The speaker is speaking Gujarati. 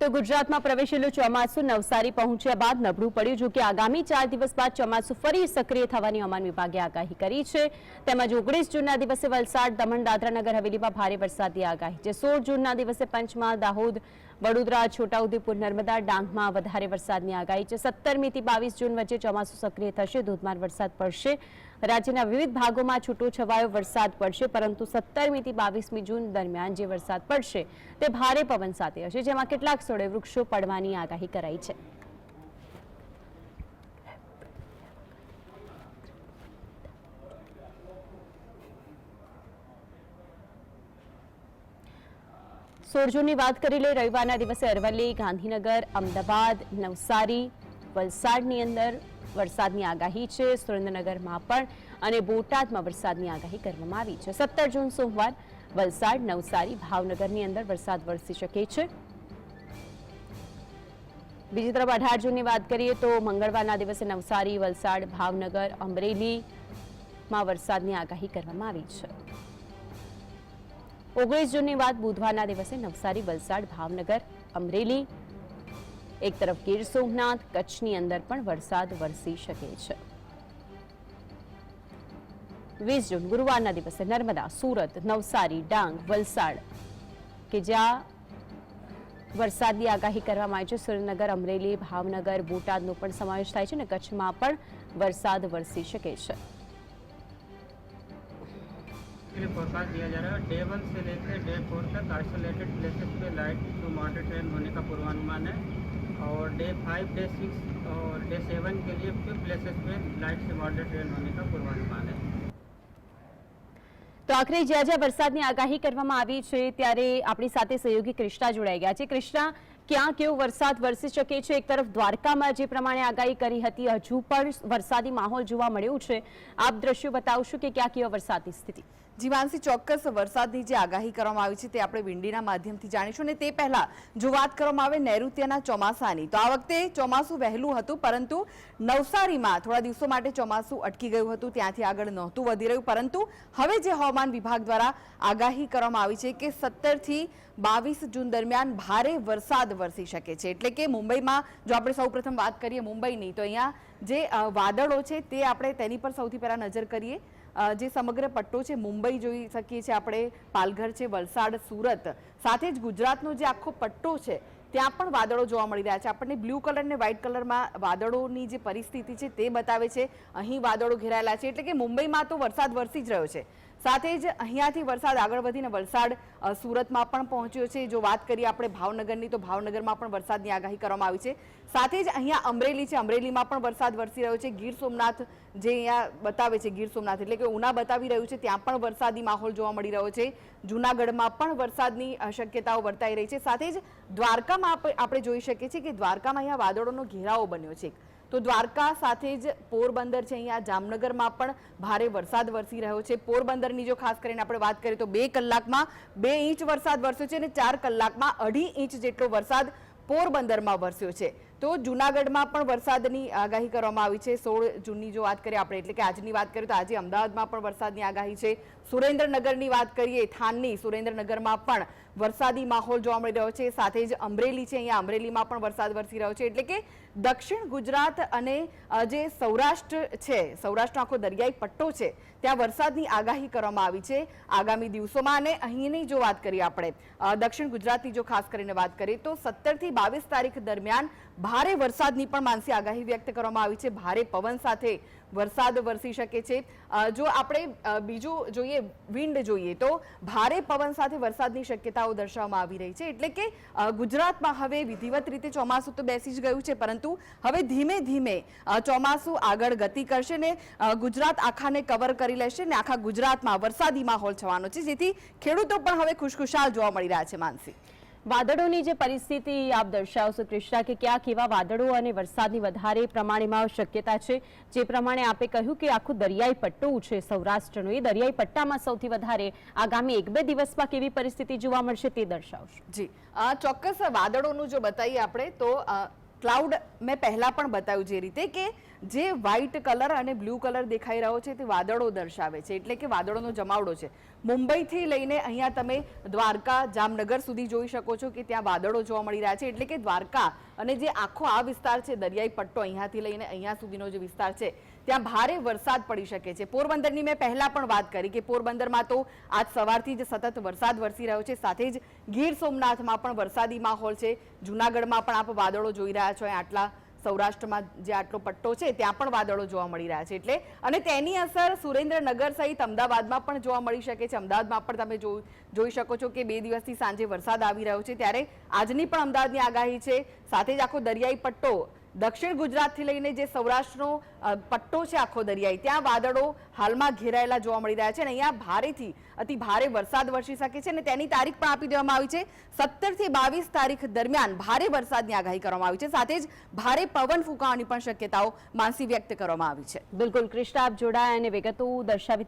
તો ગુજરાતમાં પ્રવેશેલું ચોમાસું નવસારી પહોંચ્યા બાદ નબળું પડ્યું, જોકે આગામી ચાર દિવસ બાદ ચોમાસું ફરી સક્રિય થવાની હવામાન વિભાગે આગાહી કરી છે. તેમજ ઓગણીસ જૂનના દિવસે વલસાડ, દમણ, દાદરાનગર, હવેલીમાં ભારે વરસાદની આગાહી છે. સોળ જૂનના દિવસે પંચમહાલ, દાહોદ વડોદરા, છોટાઉદેપુર, નર્મદા ડાંગમાં વધારે વરસાદની આગાહી છે. સત્તરમી થી બાવીસ જૂન વચ્ચે ચોમાસું સક્રિય થશે, ધોધમાર વરસાદ પડશે. રાજ્યના વિવિધ ભાગોમાં છૂટો છવાયો વરસાદ પડશે, પરંતુ સત્તરમી થી બાવીસમી જૂન દરમિયાન જે વરસાદ પડશે, તે ભારે પવન સાથે હશે, જેમાં કેટલાક સ્થળે વૃક્ષો પડવાની આગાહી કરાઈ છે. સોળ જૂનની વાત કરી લઈ રવિવારના દિવસે અરવલ્લી, ગાંધીનગર, અમદાવાદ, નવસારી, વલસાડની અંદર વરસાદની આગાહી છે. સુરેન્દ્રનગરમાં પણ અને બોટાદમાં વરસાદની આગાહી કરવામાં આવી છે. સત્તર જૂન સોમવાર વલસાડ, નવસારી, ભાવનગરની અંદર વરસાદ વરસી શકે છે. બીજી તરફ અઢાર જૂનની વાત કરીએ તો મંગળવારના દિવસે નવસારી, વલસાડ, ભાવનગર, અમરેલીમાં વરસાદની આગાહી કરવામાં આવી છે. ઓગણીસ જૂનની વાત બુધવારના દિવસે નવસારી, વલસાડ, ભાવનગર, અમરેલી, એક તરફ ગીર સોમનાથ, કચ્છની અંદર પણ વરસાદ વરસી શકે છે. વીસ જૂન ગુરુવારના દિવસે નર્મદા, સુરત, નવસારી, ડાંગ, વલસાડ કે જ્યાં વરસાદની આગાહી કરવામાં આવી છે. સુરેન્દ્રનગર, અમરેલી, ભાવનગર, બોટાદનો પણ સમાવેશ થાય છે અને કચ્છમાં પણ વરસાદ વરસી શકે છે. के लिए फोरकास्ट दिया जा रहा है डे वन से लेकर डे फोर तक आइसोलेटेड प्लेसेस पे लाइट टू मॉडरेट रेन होने का पूर्वानुमान है और डे फाइव डे सिक्स और डे सेवन के लिए फिर प्लेसेस पे लाइट से मॉडरेट रेन होने का पूर्वानुमान है તો આખરે જ્યાં જ્યાં વરસાદની આગાહી કરવામાં આવી છે ત્યારે આપણી સાથે સહયોગી કૃષ્ણા જોડાઈ ગયા છે કૃષ્ણા ક્યાં કેવો વરસાદ વરસી શકે છે એક તરફ દ્વારકામાં જે પ્રમાણે આગાહી કરી હતી હજુ પણ વરસાદી માહોલ જોવા મળ્યું છે આપ દ્રશ્યો બતાવશો કે ક્યાં કેવા વરસાદની સ્થિતિ જીવાંશી ચોક્કસ વરસાદની જે આગાહી કરવામાં આવી છે તે આપણે વિંડીના માધ્યમથી જાણીશું અને તે પહેલા જો વાત કરવામાં આવે નૈઋત્યના ચોમાસાની, તો આ વખતે ચોમાસું વહેલું હતું, પરંતુ નવસારીમાં થોડા દિવસો માટે ચોમાસું અટકી ગયું હતું, ત્યાંથી આગળ નહોતું વધી રહ્યું, પરંતુ હવે જે હવામાન વિભાગ દ્વારા આગાહી કરવામાં આવી છે કે સત્તરથી બાવીસ જૂન દરમિયાન ભારે વરસાદ વરસી શકે છે. એટલે કે મુંબઈમાં, જો આપણે સૌપ્રથમ વાત કરીએ મુંબઈની, તો અહીંયા જે વાદળો છે તે આપણે તેની પર સૌથી પહેલાં નજર કરીએ. જે સમગ્ર પટ્ટો છે, મુંબઈ જોઈ શકીએ છીએ આપણે. પાલઘર છે, વલસાડ, સુરત. સાથે જ ગુજરાતનો જે આખો પટ્ટો છે, ત્યાં પણ વાદળો જોવા મળી રહ્યા છે. આપણને બ્લુ કલર ને વ્હાઇટ કલરમાં વાદળોની જે પરિસ્થિતિ છે, તે બતાવે છે. અહીં વાદળો ઘેરાયેલા છે. એટલે કે મુંબઈમાં તો વરસાદ વરસી જ રહ્યો છે. સાથે જ અહીંયાથી વરસાદ આગળ વધીને વલસાડ સુરતમાં પણ પહોંચ્યો છે. જો વાત કરીએ આપણે ભાવનગરની, તો ભાવનગરમાં પણ વરસાદની આગાહી કરવામાં આવી છે. સાથે જ અહીંયા અમરેલી છે. અમરેલીમાં પણ વરસાદ વરસી રહ્યો છે. ગીર સોમનાથ જે અહીંયા બતાવે છે, ગીર સોમનાથ, એટલે કે ઉના બતાવી રહ્યું છે, ત્યાં પણ વરસાદી માહોલ જોવા મળી રહ્યો છે. જૂનાગઢમાં પણ વરસાદની શક્યતાઓ વર્તાઈ રહી છે. સાથે જ દ્વારકામાં આપ- આપણે જોઈ શકીએ છીએ કે દ્વારકામાં અહીંયા વાદળોનો ઘેરાવો બન્યો છે. તો દ્વારકા સાથે જ પોરબંદર છે. અહીંયા જામનગરમાં પણ ભારે વરસાદ વરસી રહ્યો છે. પોરબંદરની જો ખાસ કરીને આપણે વાત કરીએ તો બે કલાકમાં બે ઇંચ વરસાદ વરસ્યો છે અને ચાર કલાકમાં અઢી ઇંચ જેટલો વરસાદ પોરબંદરમાં વરસ્યો છે. તો જુનાગઢમાં પણ વરસાદની આગાહી કરવામાં આવી છે. સોળ જૂનની જો વાત કરીએ આપણે, એટલે કે આજની વાત કરીએ તો આજે અમદાવાદમાં પણ વરસાદની આગાહી છે. સુરેન્દ્રનગરની વાત કરીએ, થાનની સુરેન્દ્રનગરમાં પણ વરસાદી માહોલ જોવા મળી રહ્યો છે. સાથે જ અમરેલી છે, અહીંયા અમરેલીમાં પણ વરસાદ વરસી રહ્યો છે. એટલે કે દક્ષિણ ગુજરાત અને જે સૌરાષ્ટ્ર છે, સૌરાષ્ટ્રનો આખો દરિયાઈ પટ્ટો છે, ત્યાં વરસાદની આગાહી કરવામાં આવી છે આગામી દિવસોમાં. અને અહીંની જો વાત કરીએ આપણે દક્ષિણ ગુજરાતની જો ખાસ કરીને વાત કરીએ તો સત્તરથી બાવીસ તારીખ દરમિયાન ભારે વરસાદની પણ માનસી આગાહી વ્યક્ત કરવામાં આવી છે. ભારે પવન સાથે વરસાદ વરસી શકે છે. જો આપણે બીજું જોઈએ, વિન્ડ જોઈએ તો ભારે પવન સાથે વરસાદની શક્યતાઓ દર્શાવવામાં આવી રહી છે. એટલે કે ગુજરાતમાં હવે વિધિવત રીતે ચોમાસું તો બેસી જ ગયું છે, પરંતુ હવે ધીમે ધીમે ચોમાસું આગળ ગતિ કરશે ને ગુજરાત આખાને કવર કરી લેશે ને આખા ગુજરાતમાં વરસાદી માહોલ છવાનો છે. જેથી ખેડૂતો પણ હવે ખુશખુશાલ જોવા મળી રહ્યા છે માનસી વાદળોની જે પરિસ્થિતિ આપ દર્શાવશો કૃષ્ણા, કે ક્યાં કેવા વાદળો અને વરસાદની વધારે પ્રમાણેમાં શક્યતા છે? જે પ્રમાણે આપે કહ્યું કે આખું દરિયાઈ પટ્ટો છે સૌરાષ્ટ્રનો. એ દરિયાઈ પટ્ટામાં સૌથી વધારે આગામી એક બે દિવસમાં કેવી પરિસ્થિતિ જોવા મળશે તે દર્શાવશો. જી. ચોક્કસ વાદળોનું જો બતાવીએ આપણે, તો ક્લાઉડ મેં પહેલાં પણ બતાવ્યું જે રીતે કે જે વ્હાઇટ કલર અને બ્લુ કલર દેખાઈ રહ્યો છે તે વાદળો દર્શાવે છે. એટલે કે વાદળોનો જમાવડો છે. મુંબઈથી લઈને અહીંયા તમે દ્વારકા, જામનગર સુધી જોઈ શકો છો કે ત્યાં વાદળો જોવા મળી રહ્યા છે. એટલે કે દ્વારકા અને જે આખો આ વિસ્તાર છે, દરિયાઈ પટ્ટો અહીંયાથી લઈને અહીંયા સુધીનો જે વિસ્તાર છે ત્યાં ભારે વરસાદ પડી શકે છે. પોરબંદરની મેં પહેલાં પણ વાત કરી કે પોરબંદરમાં તો આજ સવારથી જ સતત વરસાદ વરસી રહ્યો છે. સાથે જ ગીર સોમનાથમાં પણ વરસાદી માહોલ છે. જુનાગઢમાં પણ આપ વાદળો જોઈ રહ્યા છો. આટલા સૌરાષ્ટ્રમાં જે આટલો પટ્ટો છે, ત્યાં પણ વાદળો જોવા મળી રહ્યા છે. એટલે અને તેની અસર સુરેન્દ્રનગર સહિત અમદાવાદમાં પણ જોવા મળી શકે છે. અમદાવાદમાં પણ તમે જોઈ શકો છો કે બે દિવસથી સાંજે વરસાદ આવી રહ્યો છે. ત્યારે આજની પણ અમદાવાદની આગાહી છે. સાથે જ આખો દરિયાઈ પટ્ટો દક્ષિણ ગુજરાતથી લઈને જે સૌરાષ્ટ્રનો પટ્ટો છે આખો દરિયાઈ, ત્યાં વાદળો હાલમાં ઘેરાયેલા જોવા મળી રહ્યા છે અને અહીંયા ભારેથી અતિ ભારે વરસાદ વરસી શકે છે અને તેની તારીખ પણ આપી દેવામાં આવી છે. સત્તરથી બાવીસ તારીખ દરમિયાન ભારે વરસાદની આગાહી કરવામાં આવી છે. સાથે જ ભારે પવન ફૂંકાવાની પણ શક્યતાઓ માનસી વ્યક્ત કરવામાં આવી છે. બિલકુલ કૃષ્ણા આપ જોડાયા અને વિગતો દર્શાવી